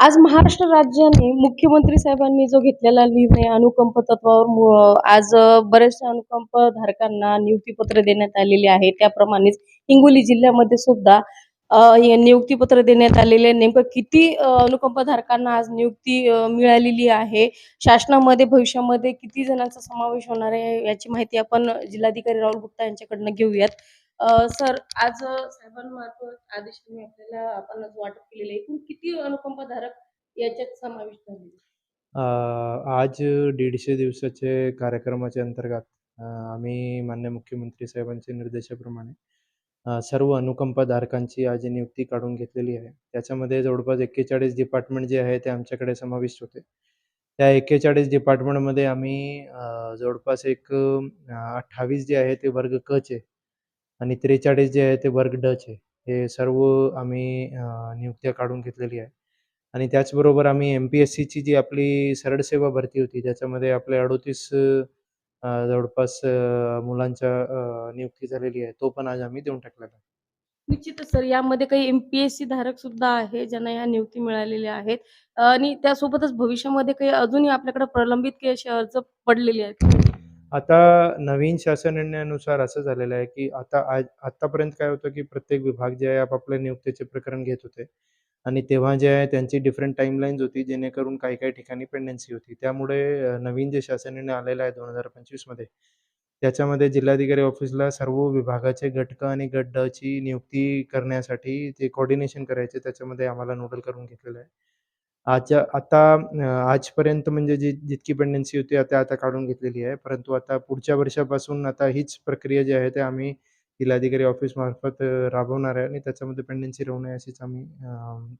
आज महाराष्ट्र राज्याने मुख्यमंत्री साहेबांनी जो घेतलेला निर्णय अनुकंप तत्वावर आज बऱ्याचशा अनुकंप धारकांना नियुक्तीपत्र देण्यात आलेले आहे. त्याप्रमाणेच हिंगोली जिल्ह्यामध्ये सुद्धा नियुक्तीपत्र देण्यात आलेले नेमकं किती अनुकंपधारकांना अनुकंप धारकांना आज नियुक्ती मिळालेली आहे? शासनामध्ये भविष्यामध्ये किती जणांचा समावेश होणार आहे? याची माहिती आपण जिल्हाधिकारी राहुल गुप्ता यांच्याकडनं घेऊयात. सर आज अ, साहेबांमार्फत आदेशाने आपल्याला आपण आज वाटप केलेले एकूण किती अनुकंप धारक याच्यात समाविष्ट झाले? आज दीडशे दिवसाचे कार्यक्रमाच्या अंतर्गत आम्ही मान्य मुख्यमंत्री साहेबांच्या निर्देशाप्रमाणे सर्व अनुकंपधारकांची आज नियुक्ती काढून घेतलेली आहे. त्याच्यामध्ये जवळपास एक्केचाळीस डिपार्टमेंट जे आहे ते आमच्याकडे समाविष्ट होते. त्या एक्केचाळीस डिपार्टमेंटमध्ये आम्ही जवळपास एक अठ्ठावीस जे आहे ते वर्ग क चे आणि त्रेचाळीस जे आहे ते वर्ग डच आहे. हे सर्व आम्ही नियुक्त्या काढून घेतलेली आहे. आणि त्याचबरोबर आम्ही एम पी एस सीची जी आपली सरळ सेवा भरती होती त्याच्यामध्ये आपले अडोतीस जवळपास मुलांच्या नियुक्ती झालेली आहे तो पण आज आम्ही देऊन टाकलेला आहे. निश्चितच सर यामध्ये काही एमपीएससी धारक सुद्धा आहे ज्यांना या नियुक्ती मिळालेल्या आहेत. आणि त्यासोबतच भविष्यामध्ये काही अजूनही आपल्याकडे प्रलंबित काही असे अर्ज पडलेले आहेत. आता नवीन शासन निर्णयानुसार असं झालेलं आहे की आता आज आत्तापर्यंत काय होतं की प्रत्येक विभाग जे आहे आपापल्या नियुक्तीचे प्रकरण घेत होते. आणि तेव्हा जे आहे त्यांची डिफरंट टाईमलाईन्स होती जेणेकरून काही काही ठिकाणी पेंडन्सी होती. त्यामुळे नवीन जे शासन निर्णय आलेला आहे दोन हजार पंचवीसमध्ये त्याच्यामध्ये जिल्हाधिकारी ऑफिसला सर्व विभागाचे घटक आणि गट नियुक्ती करण्यासाठी ते कोऑर्डिनेशन करायचे त्याच्यामध्ये आम्हाला नोडल करून घेतलेलं आहे. आजच्या आता आजपर्यंत म्हणजे जी जितकी पेंडन्सी होती आता आता काढून घेतलेली आहे. परंतु आता पुढच्या वर्षापासून आता हीच प्रक्रिया जी आहे ते आम्ही जिल्हाधिकारी ऑफिसमार्फत मार्फत राबवणार आहे आणि त्याच्यामध्ये पेंडन्सी राहू नये अशीच आम्ही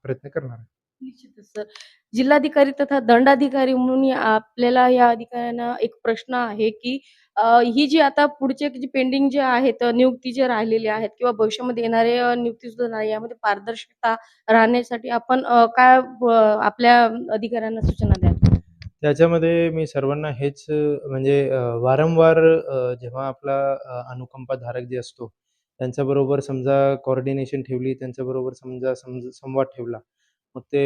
प्रयत्न करणार आहे. निश्चितच सर जिल्हाधिकारी तथा दंडाधिकारी म्हणून आपल्याला या अधिकाऱ्यांना एक प्रश्न आहे की ही जी आता पुढचे जी पेंडिंग जे आहेत नियुक्ती जे राहिलेल्या आहेत किंवा भविष्यामध्ये येणारे नियुक्ती सुद्धा नाही यामध्ये पारदर्शकता राहण्यासाठी आपण काय आपल्या अधिकाऱ्यांना सूचना द्या त्याच्यामध्ये मी सर्वांना हेच म्हणजे वारंवार जेव्हा आपला अ, अनुकंपाधारक जे असतो, त्यांच्याबरोबर समजा कोऑर्डिनेशन ठेवली, त्यांच्याबरोबर समजा समज संवाद ठेवला, मग ते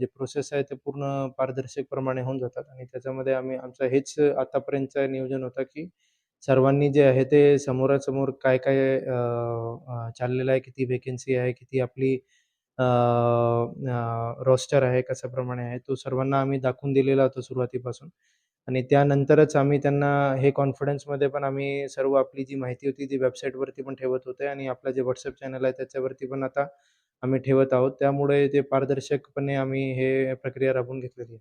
जे प्रोसेस आहे ते पूर्ण पारदर्शकप्रमाणे होऊन जातात आणि त्याच्यामध्ये आम्ही आमचं हेच आतापर्यंतचं नियोजन होतं, की सर्वांनी जे आहे ते समोरासमोर काय-काय चाललेलं आहे, किती वेकेन्सी आहे, किती आपली रोस्टर आहे, कशाप्रमाणे आहे, तो सर्वांना आम्ही दाखवून दिलेला होता सुरुवातीपासून. आणि त्यानंतरच आम्ही त्यांना हे कॉन्फिडन्समध्ये पण आम्ही सर्व आपली जी माहिती होती ती वेबसाईटवरती पण ठेवत होते आणि आपलं जे व्हॉट्सअप चॅनल आहे त्याच्यावरती पण आता आम्ही ठेवत आहोत. त्यामुळे ते पारदर्शकपणे आम्ही हे प्रक्रिया राबवून घेतलेली आहे.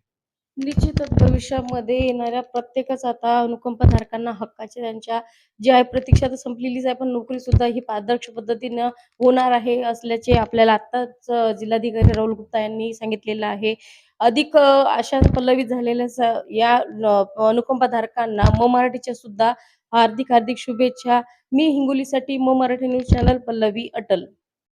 निश्चितच भविष्यामध्ये येणाऱ्या प्रत्येकच आता अनुकंपधारकांना हक्काचे त्यांच्या जी आहे प्रतीक्षा तर संपलेलीच आहे, पण नोकरी सुद्धा ही पारदर्शक पद्धतीनं होणार आहे असल्याचे आपल्याला आत्ताच जिल्हाधिकारी राहुल गुप्ता यांनी सांगितलेलं आहे. अधिक अशा पल्लवी पल्लवित झालेल्या स या अनुकंपाधारकांना म मराठीच्या सुद्धा हार्दिक हार्दिक शुभेच्छा. मी हिंगोलीसाठी म मराठी न्यूज चॅनल पल्लवी अटल.